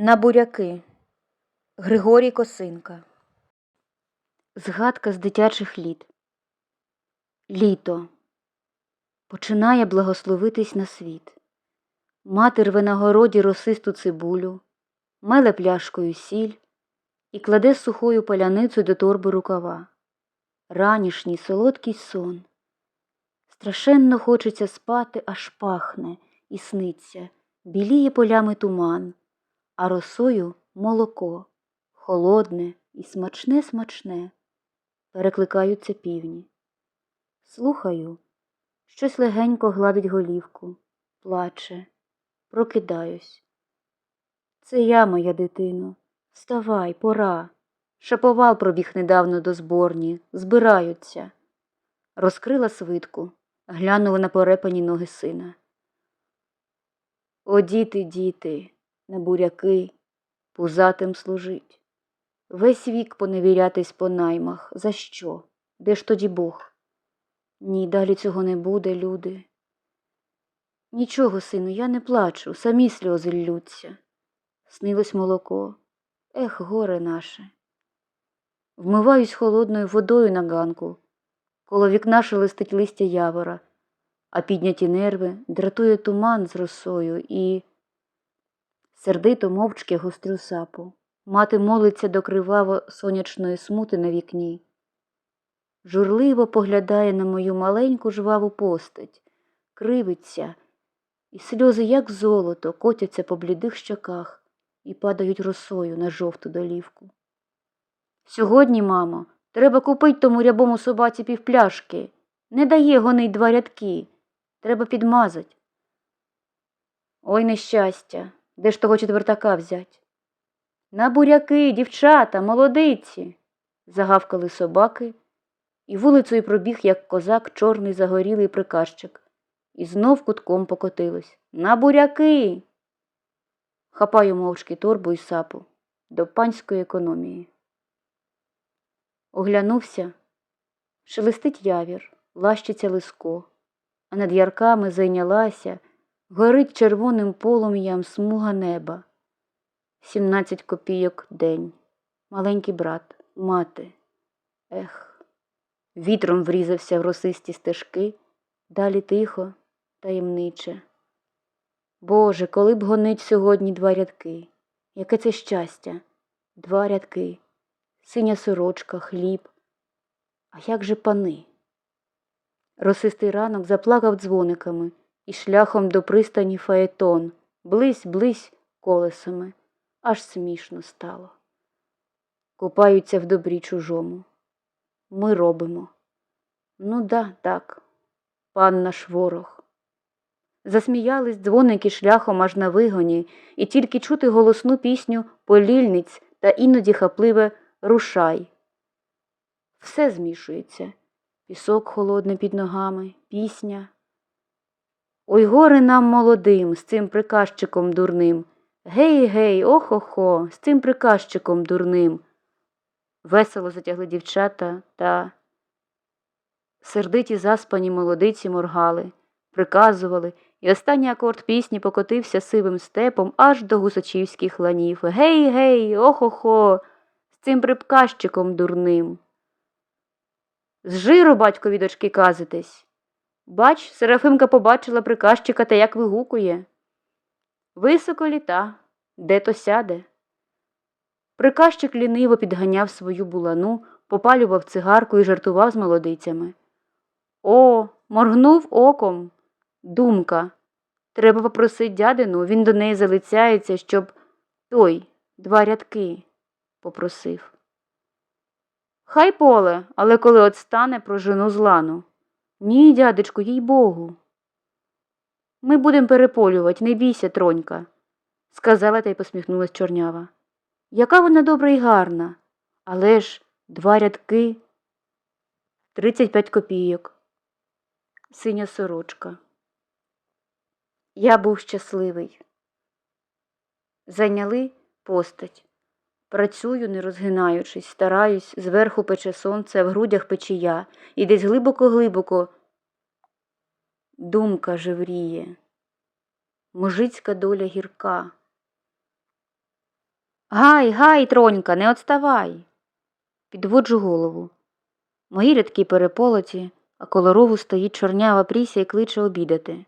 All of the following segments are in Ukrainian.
На буряки Григорій Косинка Згадка з дитячих літ Літо починає благословитись на світ. Мати рве на городі росисту цибулю, меле пляшкою сіль і кладе сухою паляницю до торби рукава. Ранішній солодкий сон. Страшенно хочеться спати, аж пахне і сниться, біліє полями туман, а росою молоко, холодне і смачне смачне. Перекликаються півні. Слухаю, щось легенько гладить голівку, плаче, прокидаюсь. Це я, моя дитино, вставай, пора. Шаповал пробіг недавно до зборні, збираються. Розкрила свитку, глянула на порепані ноги сина. О, діти, діти, на буряки, пузатим служить. Весь вік поневірятись по наймах. За що? Де ж тоді Бог? Ні, далі цього не буде, люди. Нічого, сину, я не плачу, самі сльози ллються. Снилось молоко. Ех, горе наше. Вмиваюсь холодною водою на ганку. Коло вікна шелестить листя явора, а підняті нерви дратує туман з росою і сердито мовчки гострю сапу. Мати молиться до криваво сонячної смути на вікні. Журливо поглядає на мою маленьку жваву постать, кривиться, і сльози, як золото, котяться по блідих щоках і падають росою на жовту долівку. Сьогодні, мамо, треба купить тому рябому собаці півпляшки. Не дає гонить два рядки. Треба підмазать. Ой, нещастя, де ж того четвертака взять? На буряки, дівчата, молодиці. загавкали собаки, і вулицею пробіг, як козак, чорний загорілий приказчик, і знов кутком покотилось. На буряки. Хапаю мовчки торбу і сапу до панської економії. Оглянувся, шелестить явір, лащиться лиско, а над ярками зайнялася, горить червоним полум'ям смуга неба. Сімнадцять копійок день, маленький брат, мати. Ех, вітром врізався в росисті стежки, далі тихо, таємниче. Боже, коли б гонить сьогодні два рядки, яке це щастя, два рядки, синя сорочка, хліб. А як же пани? Росистий ранок заплакав дзвониками і шляхом до пристані фаетон, близь, близь колесами, аж смішно стало. Купаються в добрі чужому. Ми робимо. Ну да, так, пан наш ворог. Засміялись дзвоники шляхом аж на вигоні, і тільки чути голосну пісню полільниць та іноді хапливе рушай. Все змішується пісок холодний під ногами, пісня. Ой горе нам молодим, з цим приказчиком дурним. Гей, гей, охо-хо, з цим приказчиком дурним. Весело затягли дівчата та сердиті заспані молодиці моргали, приказували, і останній акорд пісні покотився сивим степом аж до гусачівських ланів. Гей, гей, охо-хо, з цим приказчиком дурним. З жиру батькові дочки казитесь. Бач, Серафимка побачила приказчика та як вигукує. Високо літа, де то сяде. Приказчик ліниво підганяв свою булану, попалював цигарку і жартував з молодицями. О, моргнув оком. Думка. Треба попросить дядину, він до неї залицяється, щоб той два рядки попросив. Хай поле, але коли от стане про жену злану. Ні, дядечку, їй богу. Ми будем переполювати, не бійся, тронька, сказала та й посміхнулась чорнява. Яка вона добра і гарна, але ж два рядки, тридцять п'ять копійок, синя сорочка. Я був щасливий. Зайняли постать. Працюю, не розгинаючись, стараюсь, зверху пече сонце, в грудях печія, і десь глибоко-глибоко думка жевріє, мужицька доля гірка. Гай, гай, тронька, не отставай. Підводжу голову. Мої рядки переполоті, а коло рогу стоїть чорнява пріся і кличе обідати.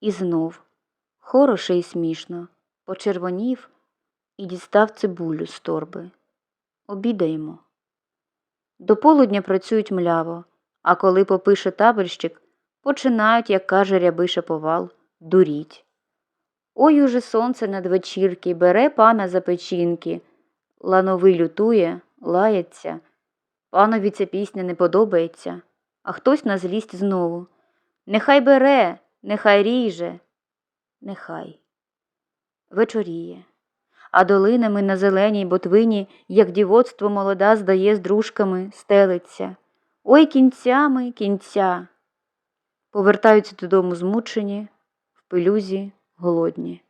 І знов, хороше і смішно, почервонів і дістав цибулю з торби. Обідаємо. До полудня працюють мляво, а коли попише табельщик, починають, як каже рябий шаповал, дуріть. Ой уже сонце надвечірки, бере пана за печінки, лановий лютує, лається. Панові ця пісня не подобається, а хтось на злість знову. Нехай бере, нехай ріже, нехай. Вечоріє. А долинами на зеленій ботвині, як дівоцтво молода здає з дружками, стелиться. Ой кінцями, кінця. Повертаються додому змучені, в пилюзі, голодні.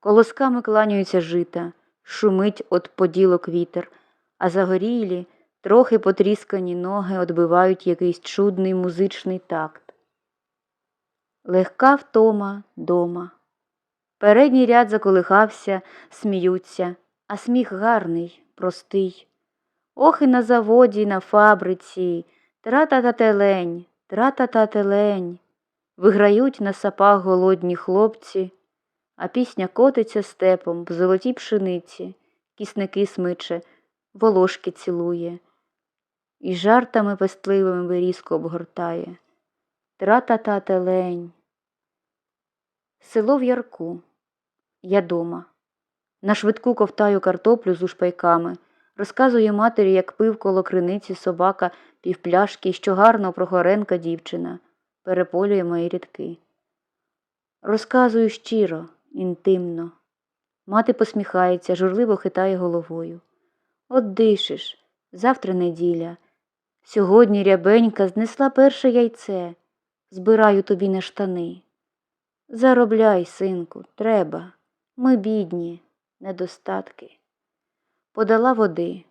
Колосками кланяються жита, шумить от поділок вітер, а загорілі, трохи потріскані ноги одбивають якийсь чудний музичний такт. Легка втома дома. Передній ряд заколихався, сміються, а сміх гарний, простий. Ох і на заводі, на фабриці, тра-та-та-телень, тра-та-та-телень. Виграють на сапах голодні хлопці, а пісня котиться степом в золотій пшениці, кісники смиче, волошки цілує, і жартами пестливими вирізко обгортає. Тра-та-та-телень. Село в Ярку. Я дома. На швидку ковтаю картоплю з ушпайками, розказую матері, як пив коло криниці собака півпляшки, що гарно Прохоренка дівчина переполює мої рядки. Розказую щиро, інтимно. Мати посміхається, журливо хитає головою. От дишиш, завтра неділя. Сьогодні рябенька знесла перше яйце. Збираю тобі на штани. Заробляй, синку, треба. Ми бідні, недостатки. Подала води,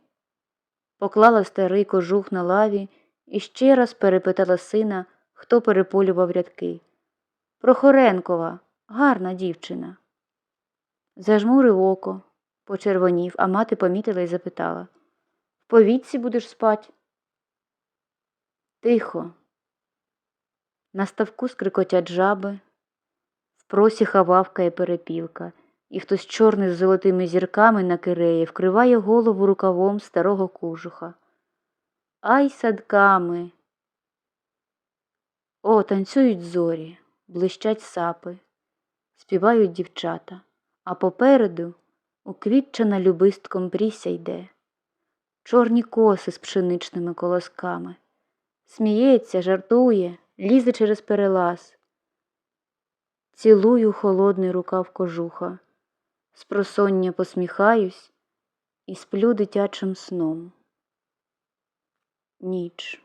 поклала старий кожух на лаві і ще раз перепитала сина, хто переполював рядки. Прохоренкова, гарна дівчина. Зажмурив око, почервонів, а мати помітила і запитала В повітці будеш спать? Тихо. На ставку скрикотять жаби, просіха вавкає перепілка, і хтось чорний з золотими зірками на киреї вкриває голову рукавом старого кужуха. Ай садками. О, танцюють зорі, блищать сапи, співають дівчата, а попереду уквітчена любистком пріся йде, чорні коси з пшеничними колосками, сміється, жартує, лізе через перелаз. Цілую холодний рукав кожуха, спросоння посміхаюсь і сплю дитячим сном. Ніч.